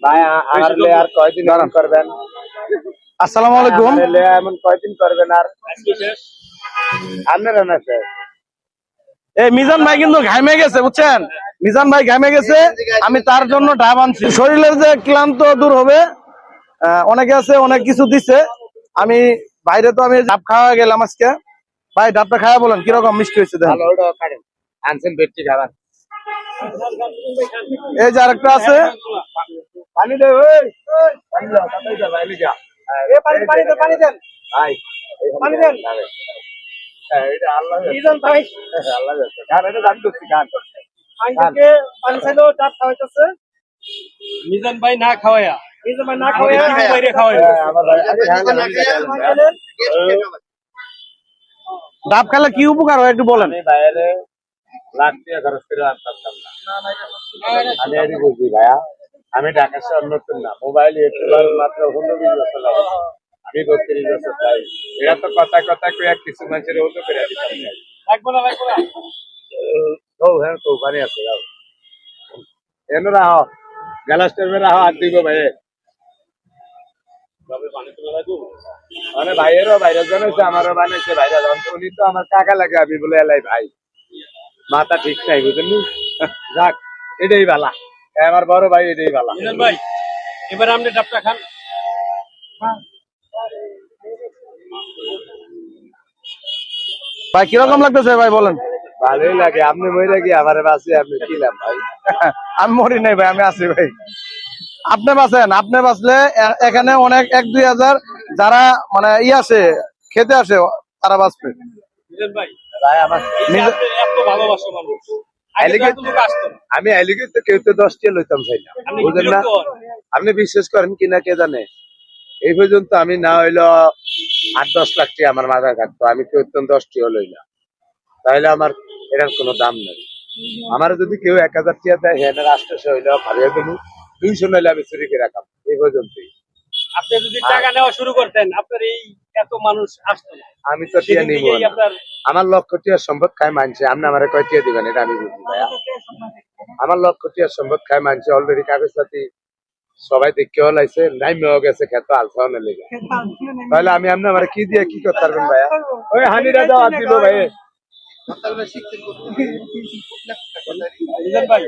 আর কয়দিন করবেন? আসসালামু আলাইকুম। এমন কয়দিন করবেন আর? আপনারা না স্যার এই মিজান ভাই কিন্তু ঘামে গেছে বুঝছেন? মিজান ভাই ঘামে গেছে আমি তার জন্য ডাব আনছি। শরীরের যে ক্লান্ত দূর হবে আহ, অনেকে আছে অনেক কিছু দিছে। আমি বাইরে তো আমি ডাব খাওয়া গেলাম আজকে। ভাই ডাবটা খাওয়া বলেন কীরকম মিষ্টি হয়েছে আনছেন এই যে আরেকটা আছে। পানি দে ওই। পানি দাও তাড়াতাড়ি দাও, ভাই লিগা। হ্যাঁ, পানি পানি দেন পানি দেন। ভাই পানি দেন। হ্যাঁ, এটা আল্লাহ মিজান ভাই? আল্লাহ গান এটা দাবি করছি গান। আঙ্কেলকে পানি চাইলো ডাব খাওয়াইতেছে। মিজান ভাই না খাওয়ায়া। মিজান ভাই না খাওয়ায়া বাইরে হ্যাঁ, হ্যাঁ, হ্যাঁ, হ্যাঁ। ডাব খেলে কি উপকার হয় একটু বলেন? আমি বাইরে লাখ টাকা খরচ করে আনতাম না। আমি এটি বুঝি ভাইয়া। আমি ঢাকা শহর নতুন না। মোবাইল ইউটিউবার মাত্র পনেরো বিশ বছর আমি বত্রিশ বছর তাই এটা তো কথা কথা কয়ে কিছু মানুষের হতো করে দিতাম ও হ্যাঁ তো ওখানে আছে যাও। এন রাহো গ্যালাস টাইমে রাহো আর দিব ভাই মানে ভাইয়েরও বাইরে জানাইছে আমারও বানাইছে বাইরে জানতো উনি তো আমার কাকা লাগে আমি বলে এলাই ভাই। মাথা ঠিক নাই বুঝলি? যাক এটাই ভালা আমার বড় ভাই এটাই ভালা। ভাই এবার আপনি ডাবটা খান। ভাই কীরকম লাগতেছে ভাই বলেন। ভালোই লাগে আপনি মরে গিয়ে আমার বাসে আপনি কিলাম ভাই? আমি মরি নাই ভাই আমি আছি ভাই। আপনি বাঁচেন আপনি বাঁচলে এখানে অনেক এক দুই হাজার যারা মানে ই আসে খেতে আসে তারা বাঁচবে। মিজান ভাই ভাই আমার ভালোবাসা মানুষ। আমি আইলিগে তো কেউ তো লইতাম চাই না। আপনি বুঝলেন না? আপনি বিশ্বাস করেন কিনা কে জানে? এই পর্যন্ত আমি না হইল আট দশ লাখ টাকা আমার মাথায় থাকতো। আমি কেউ তো দশ টিয়া লই না তাহলে আমার এটার কোনো দাম নেই। আমার যদি কেউ এক হাজার টিয়া দেয় হ্যাঁ রাষ্ট্র হইল ভালো দেবো দুইশো নইলে আমি চুরি করে রাখাম। এই পর্যন্তই। আপনি যদি টাকা নেওয়া শুরু করতেন আপনার এই এত মানুষ আসতো আমি তো টিয়া নিব আমার লক্ষ টিয়ার সম্পদ খায় মানছে। আপনি আমার কয় টিয়া দিবেন এটা আমি বুঝি ভাইয়া। আমার লক্ষ টিয়ার সম্পদ খায় মানছে। অলরেডি কাগজ পাতি সবাই দেখেও লাইছে নাই মেয়েও গেছে খেত আলফাও না লেগে। তাহলে আমি আপনি আমার কি দিয়ে কি করতে পারবেন ভাইয়া? ওই হানি রাজা আর দিব ভাই ভাই।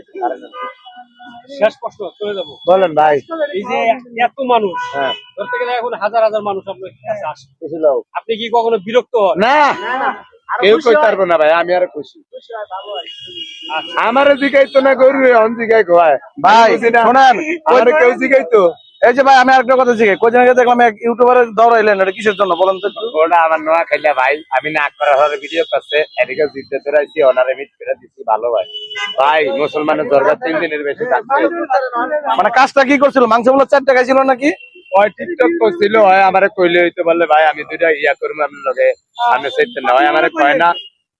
শেষ প্রশ্ন চলে যাব। বলেন ভাই। এই যে এত মানুষ হ্যাঁ। ধরতে গেলে এখন হাজার হাজার মানুষ আপনার কাছে আসে। আপনি কি কখনো বিরক্ত হন? না। কেউ কই পারব না ভাই আমি আর খুশি। আমার জিগাইতো না গরু অন জিগাই গোয়ায় ভাই, শোনান আমার কেউ জিগাইতো? এই যে ভাই আমি আরেকটা কথা শিখে কোচিং আগে দেখলাম এক ইউটিউবারের দৌড়াইলেন এটা কিসের জন্য বলেন তো ওটা আমার নোয়া খাইলা ভাই আমি না করার হলে ভিডিও করছে। এদিকে জিততে ধরাইছি মিট করে দিচ্ছি ভালো ভাই। ভাই মুসলমানের দরকার তিন দিনের বেশি থাকছে মানে কাজটা কি করছিল? মাংসগুলো চার টাকা ছিল নাকি? ওই টিকটক করছিল হয় আমারে কইলে হইতে বললে ভাই আমি দুইটা ইয়া করব আপনার লগে। আমি সেটা না হয় আমারে কয় না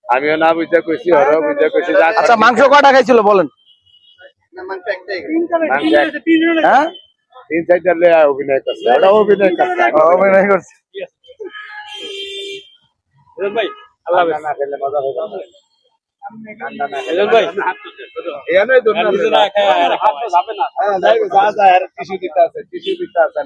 আমিও না বুঝতে কইছি ওরাও বুঝতে কইছি আচ্ছা মাংস কয় টাকায় ছিল বলেন? মাংস এক- হ্যাঁ? তিন চারটা অভিনয় করছে। ওটা অভিনয় করছে। ও, অভিনয় করছে। ভাই আল্লাহ। না খেলে মজা হবে। খাওয়ায়। হ্যাঁ, দিতে আছে কিছু দিতে আছে